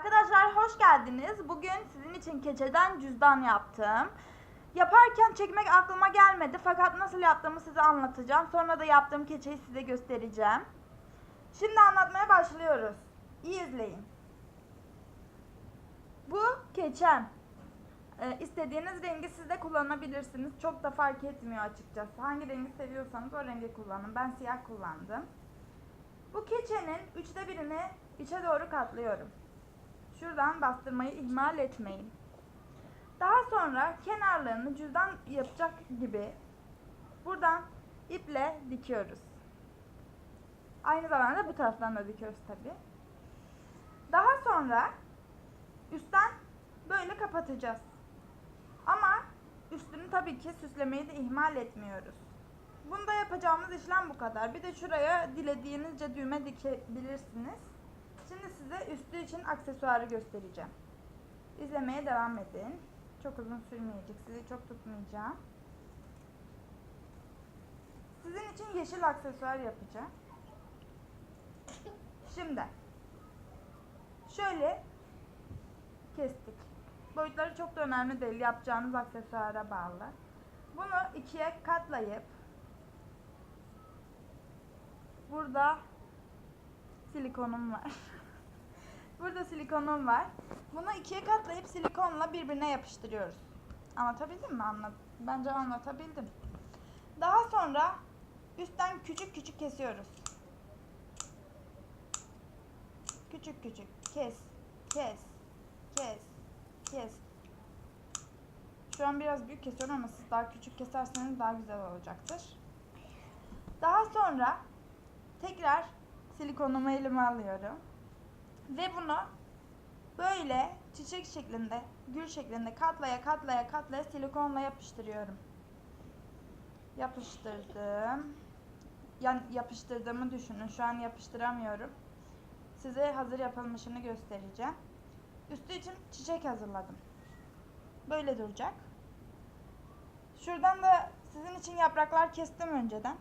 Arkadaşlar hoş geldiniz. Bugün sizin için keçeden cüzdan yaptım. Yaparken çekmek aklıma gelmedi fakat nasıl yaptığımı size anlatacağım. Sonra da yaptığım keçeyi size göstereceğim. Şimdi anlatmaya başlıyoruz. İyi izleyin. Bu keçem. Ee, istediğiniz rengi siz de kullanabilirsiniz. Çok da fark etmiyor açıkçası. Hangi rengi seviyorsanız o rengi kullanın. Ben siyah kullandım. Bu keçenin üçte birini içe doğru katlıyorum. Şuradan bastırmayı ihmal etmeyin. Daha sonra kenarlarını cüzdan yapacak gibi buradan iple dikiyoruz. Aynı zamanda bu taraftan da dikiyoruz tabi. Daha sonra üstten böyle kapatacağız. Ama üstünü tabii ki süslemeyi de ihmal etmiyoruz. Bunda yapacağımız işlem bu kadar. Bir de şuraya dilediğinizce düğme dikebilirsiniz. Şimdi size üstü için aksesuarı göstereceğim. İzlemeye devam edin. Çok uzun sürmeyecek. Sizi çok tutmayacağım. Sizin için yeşil aksesuar yapacağım. Şimdi şöyle kestik. Boyutları çok da önemli değil. Yapacağınız aksesuara bağlı. Bunu ikiye katlayıp burada silikonum var. burada silikonum var. Bunu ikiye katlayıp silikonla birbirine yapıştırıyoruz. Anlatabildim mi? Anlat. Bence anlatabildim. Daha sonra üstten küçük küçük kesiyoruz. Küçük küçük kes, kes, kes, kes. Şu an biraz büyük kesiyorum ama siz daha küçük keserseniz daha güzel olacaktır. Daha sonra tekrar silikonumu elime alıyorum. Ve bunu böyle çiçek şeklinde, gül şeklinde katlaya katlaya katlaya silikonla yapıştırıyorum. Yapıştırdım. Yani yapıştırdığımı düşünün. Şu an yapıştıramıyorum. Size hazır yapılmışını göstereceğim. Üstü için çiçek hazırladım. Böyle duracak. Şuradan da sizin için yapraklar kestim önceden.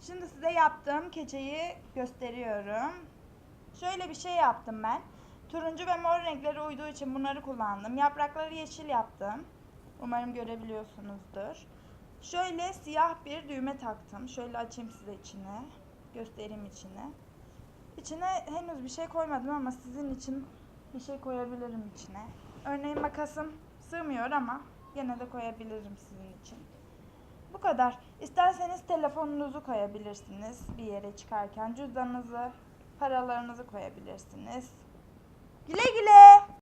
Şimdi size yaptığım keçeyi gösteriyorum. Şöyle bir şey yaptım ben. Turuncu ve mor renkleri uyduğu için bunları kullandım. Yaprakları yeşil yaptım. Umarım görebiliyorsunuzdur. Şöyle siyah bir düğme taktım. Şöyle açayım size içine. Göstereyim içine. İçine henüz bir şey koymadım ama sizin için bir şey koyabilirim içine. Örneğin makasım sığmıyor ama gene de koyabilirim sizin için. Bu kadar. İsterseniz telefonunuzu koyabilirsiniz bir yere çıkarken. Cüzdanınızı, paralarınızı koyabilirsiniz. Güle